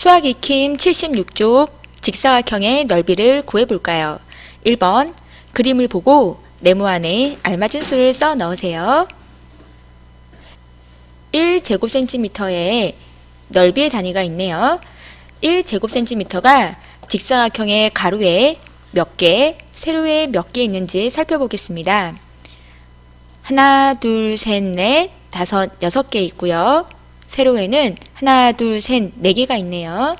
수학 익힘 76쪽 직사각형의 넓이를 구해볼까요? 1번 그림을 보고 네모 안에 알맞은 수를 써 넣으세요. 1제곱센티미터의 넓이의 단위가 있네요. 1제곱센티미터가 직사각형의 가로에 몇 개, 세로에 몇 개 있는지 살펴보겠습니다. 하나, 둘, 셋, 넷, 다섯, 여섯 개 있고요. 세로에는 하나, 둘, 셋, 네 개가 있네요.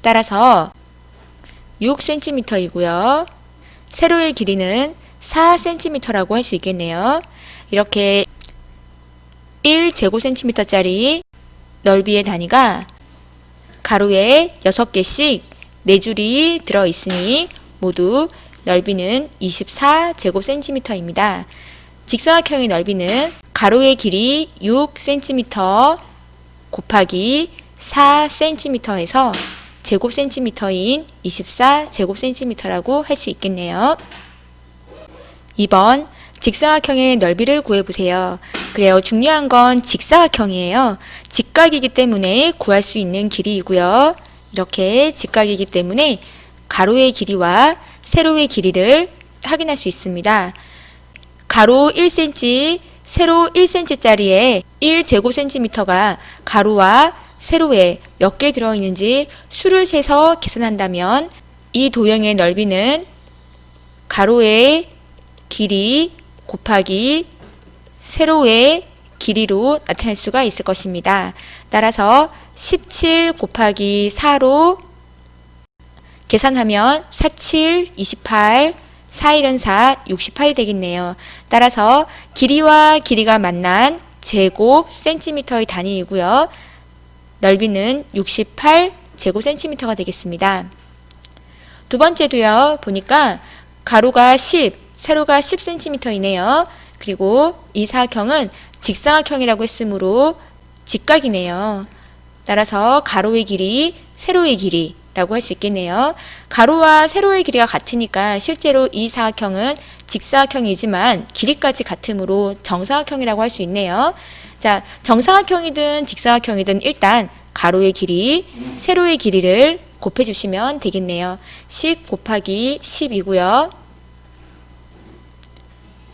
따라서 6cm이고요. 세로의 길이는 4cm라고 할 수 있겠네요. 이렇게 1제곱cm짜리 넓이의 단위가 가로에 6개씩 4줄이 들어 있으니 모두 넓이는 24제곱cm입니다. 직사각형의 넓이는 가로의 길이 6cm 곱하기 4cm에서 제곱센티미터인 24제곱센티미터라고 할 수 있겠네요. 2번 직사각형의 넓이를 구해보세요. 그래요. 중요한 건 직사각형이에요. 직각이기 때문에 구할 수 있는 길이이고요. 이렇게 직각이기 때문에 가로의 길이와 세로의 길이를 확인할 수 있습니다. 가로 1cm, 세로 1cm짜리에 1제곱센티미터가 가로와 세로에 몇 개 들어있는지 수를 세서 계산한다면 이 도형의 넓이는 가로의 길이 곱하기 세로의 길이로 나타낼 수가 있을 것입니다. 따라서 17 곱하기 4로 계산하면 47, 28, 4, 1은 4, 68이 되겠네요. 따라서 길이와 길이가 만난 제곱 센티미터의 단위이고요. 넓이는 68 제곱 센티미터가 되겠습니다. 두 번째도요. 보니까 가로가 10, 세로가 10cm이네요. 그리고 이 사각형은 직사각형이라고 했으므로 직각이네요. 따라서 가로의 길이, 세로의 길이 라고 할 수 있겠네요. 가로와 세로의 길이가 같으니까 실제로 이 사각형은 직사각형이지만 길이까지 같으므로 정사각형이라고 할 수 있네요. 자, 정사각형이든 직사각형이든 일단 가로의 길이, 세로의 길이를 곱해주시면 되겠네요. 10 곱하기 10이고요.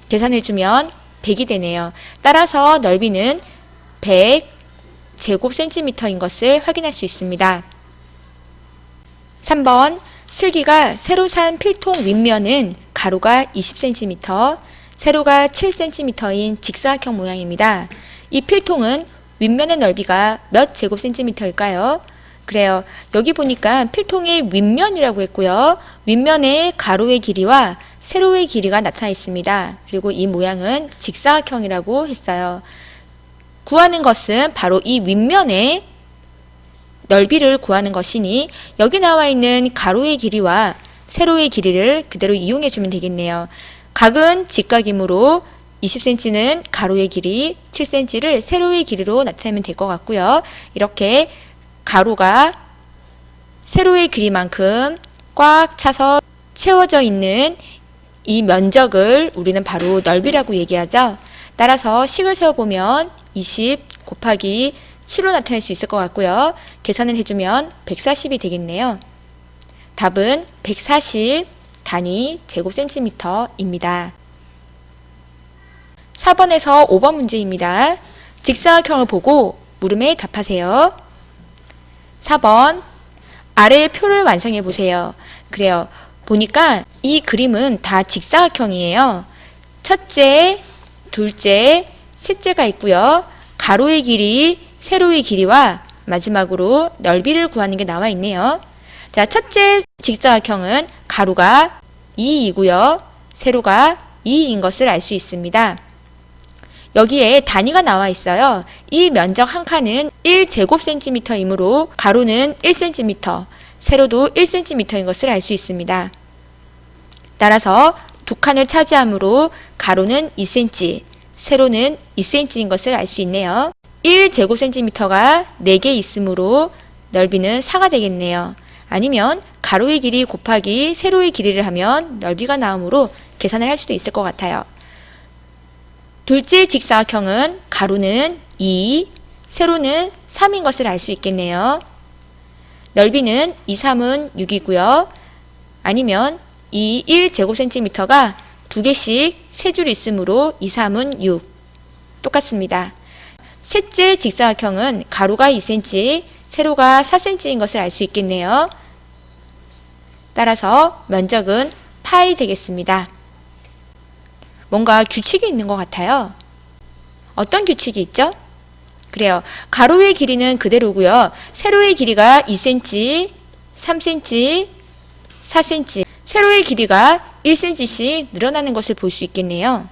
계산해주면 100이 되네요. 따라서 넓이는 100 제곱센티미터인 것을 확인할 수 있습니다. 3번 슬기가 새로 산 필통 윗면은 가로가 20cm, 세로가 7cm인 직사각형 모양입니다. 이 필통은 윗면의 넓이가 몇 제곱센티미터일까요? 그래요. 여기 보니까 필통의 윗면이라고 했고요. 윗면의 가로의 길이와 세로의 길이가 나타나 있습니다. 그리고 이 모양은 직사각형이라고 했어요. 구하는 것은 바로 이 윗면의 넓이를 구하는 것이니 여기 나와 있는 가로의 길이와 세로의 길이를 그대로 이용해 주면 되겠네요. 각은 직각이므로 20cm는 가로의 길이, 7cm를 세로의 길이로 나타내면 될 것 같고요. 이렇게 가로가 세로의 길이만큼 꽉 차서 채워져 있는 이 면적을 우리는 바로 넓이라고 얘기하죠. 따라서 식을 세워보면 20 곱하기 7로 나타낼 수 있을 것 같고요. 계산을 해주면 140이 되겠네요. 답은 140 단위 제곱센티미터입니다. 4번에서 5번 문제입니다. 직사각형을 보고 물음에 답하세요. 4번 아래의 표를 완성해 보세요. 그래요. 보니까 이 그림은 다 직사각형이에요. 첫째, 둘째, 셋째가 있고요. 가로의 길이, 세로의 길이와 마지막으로 넓이를 구하는 게 나와 있네요. 자, 첫째 직사각형은 가로가 2이고요. 세로가 2인 것을 알 수 있습니다. 여기에 단위가 나와 있어요. 이 면적 한 칸은 1제곱센티미터이므로 가로는 1cm, 세로도 1cm인 것을 알 수 있습니다. 따라서 두 칸을 차지하므로 가로는 2cm, 세로는 2cm인 것을 알 수 있네요. 1제곱센티미터가 4개 있으므로 넓이는 4가 되겠네요. 아니면 가로의 길이 곱하기 세로의 길이를 하면 넓이가 나오므로 계산을 할 수도 있을 것 같아요. 둘째 직사각형은 가로는 2, 세로는 3인 것을 알 수 있겠네요. 넓이는 2, 3은 6이고요. 아니면 이 1제곱센티미터가 두 개씩 세 줄 있으므로 2, 3은 6. 똑같습니다. 셋째 직사각형은 가로가 2cm, 세로가 4cm인 것을 알 수 있겠네요. 따라서 면적은 8이 되겠습니다. 뭔가 규칙이 있는 것 같아요. 어떤 규칙이 있죠? 그래요. 가로의 길이는 그대로고요. 세로의 길이가 2cm, 3cm, 4cm, 세로의 길이가 1cm씩 늘어나는 것을 볼 수 있겠네요.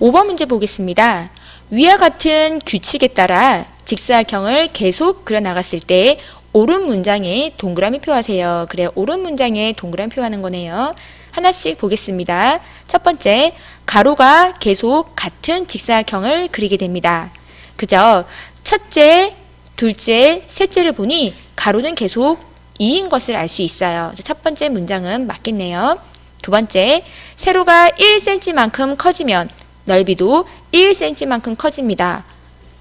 5번 문제 보겠습니다. 위와 같은 규칙에 따라 직사각형을 계속 그려나갔을 때 옳은 문장에 동그라미 표하세요. 그래요. 옳은 문장에 동그라미 표하는 거네요. 하나씩 보겠습니다. 첫 번째, 가로가 계속 같은 직사각형을 그리게 됩니다. 그죠? 첫째, 둘째, 셋째를 보니 가로는 계속 2인 것을 알 수 있어요. 첫 번째 문장은 맞겠네요. 두 번째, 세로가 1cm만큼 커지면 넓이도 1cm만큼 커집니다.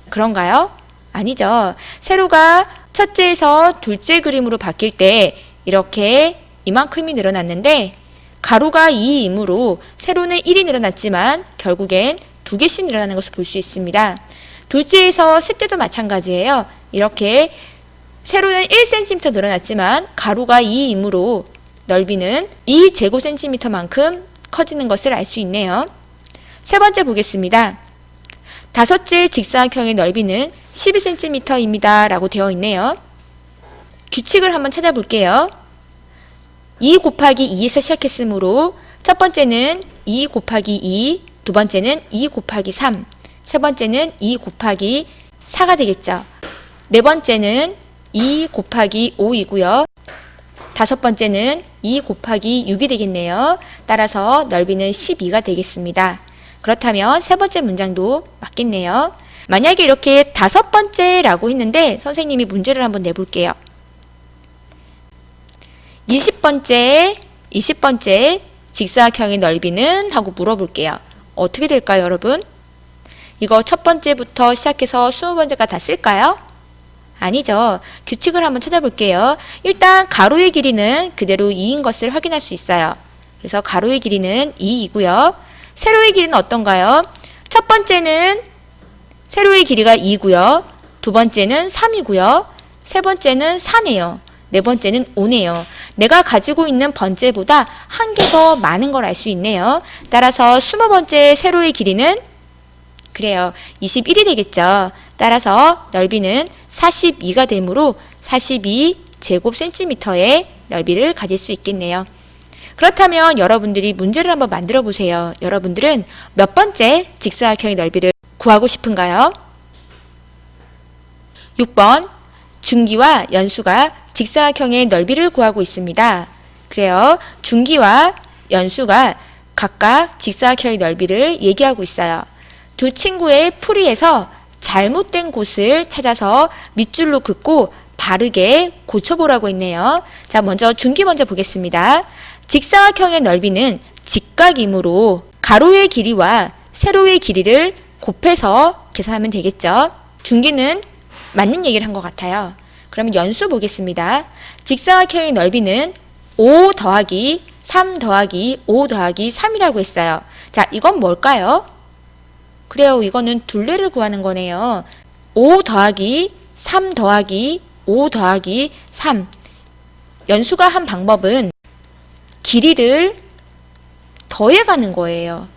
그런가요? 아니죠. 세로가 첫째에서 둘째 그림으로 바뀔 때 이렇게 이만큼이 늘어났는데 가로가 2이므로 세로는 1이 늘어났지만 결국엔 두 개씩 늘어나는 것을 볼 수 있습니다. 둘째에서 셋째도 마찬가지예요. 이렇게 세로는 1cm 늘어났지만 가로가 2이므로 넓이는 2제곱센티미터만큼 커지는 것을 알 수 있네요. 세 번째 보겠습니다. 다섯째 직사각형의 넓이는 12cm입니다. 라고 되어 있네요. 규칙을 한번 찾아볼게요. 2 곱하기 2에서 시작했으므로 첫 번째는 2 곱하기 2, 두 번째는 2 곱하기 3, 세 번째는 2 곱하기 4가 되겠죠. 네 번째는 2 곱하기 5이고요. 다섯 번째는 2 곱하기 6이 되겠네요. 따라서 넓이는 12가 되겠습니다. 그렇다면 세 번째 문장도 맞겠네요. 만약에 이렇게 다섯 번째라고 했는데 선생님이 문제를 한번 내볼게요. 20번째, 20번째 직사각형의 넓이는 하고 물어볼게요. 어떻게 될까요, 여러분? 이거 첫 번째부터 시작해서 20번째가 다 쓸까요? 아니죠. 규칙을 한번 찾아볼게요. 일단 가로의 길이는 그대로 2인 것을 확인할 수 있어요. 그래서 가로의 길이는 2이고요. 세로의 길이는 어떤가요? 첫 번째는 세로의 길이가 2고요. 두 번째는 3이고요. 세 번째는 4네요. 네 번째는 5네요. 내가 가지고 있는 번째보다 한 개 더 많은 걸 알 수 있네요. 따라서 20번째 세로의 길이는 그래요. 21이 되겠죠. 따라서 넓이는 42가 되므로 42 제곱 센티미터의 넓이를 가질 수 있겠네요. 그렇다면 여러분들이 문제를 한번 만들어 보세요. 여러분들은 몇 번째 직사각형의 넓이를 구하고 싶은가요? 6번 중기와 연수가 직사각형의 넓이를 구하고 있습니다. 그래요. 중기와 연수가 각각 직사각형의 넓이를 얘기하고 있어요. 두 친구의 풀이에서 잘못된 곳을 찾아서 밑줄로 긋고 바르게 고쳐보라고 했네요. 자, 먼저 중기 먼저 보겠습니다. 직사각형의 넓이는 직각이므로 가로의 길이와 세로의 길이를 곱해서 계산하면 되겠죠. 중기는 맞는 얘기를 한 것 같아요. 그러면 연수 보겠습니다. 직사각형의 넓이는 5 더하기 3 더하기 5 더하기 3이라고 했어요. 자, 이건 뭘까요? 그래요. 이거는 둘레를 구하는 거네요. 5 더하기 3 더하기 5 더하기 3. 연수가 한 방법은 길이를 더해가는 거예요.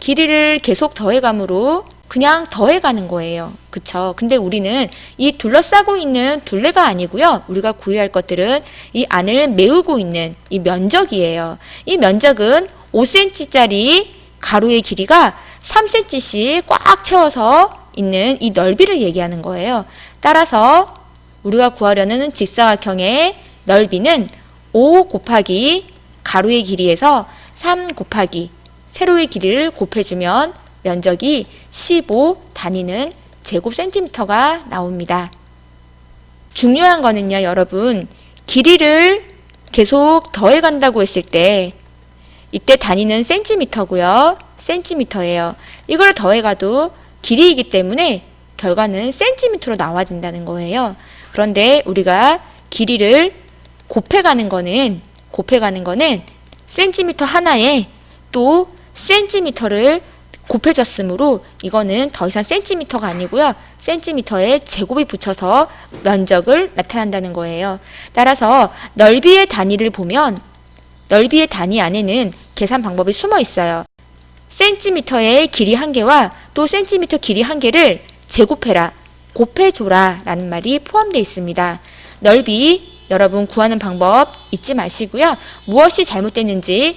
길이를 계속 더해감으로 그냥 더해가는 거예요. 그쵸? 근데 우리는 이 둘러싸고 있는 둘레가 아니고요. 우리가 구해야 할 것들은 이 안을 메우고 있는 이 면적이에요. 이 면적은 5cm짜리 가로의 길이가 3cm씩 꽉 채워서 있는 이 넓이를 얘기하는 거예요. 따라서 우리가 구하려는 직사각형의 넓이는 5 곱하기 가로의 길이에서 3 곱하기 세로의 길이를 곱해주면 면적이 15 단위는 제곱 센티미터가 나옵니다. 중요한 거는요, 여러분. 길이를 계속 더해간다고 했을 때 이때 단위는 센티미터고요. 센티미터예요. 이걸 더해가도 길이이기 때문에 결과는 센티미터로 나와야 된다는 거예요. 그런데 우리가 길이를 곱해가는 거는 곱해가는 거는 센티미터 하나에 또 센티미터를 곱해졌으므로 이거는 더 이상 센티미터가 아니고요. 센티미터에 제곱이 붙여서 면적을 나타낸다는 거예요. 따라서 넓이의 단위를 보면 넓이의 단위 안에는 계산 방법이 숨어 있어요. 센티미터의 길이 한 개와 또 센티미터 길이 한 개를 제곱해라, 곱해줘라 라는 말이 포함되어 있습니다. 넓이 여러분 구하는 방법 잊지 마시고요. 무엇이 잘못됐는지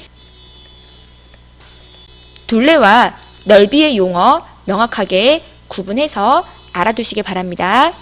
둘레와 넓이의 용어 명확하게 구분해서 알아두시기 바랍니다.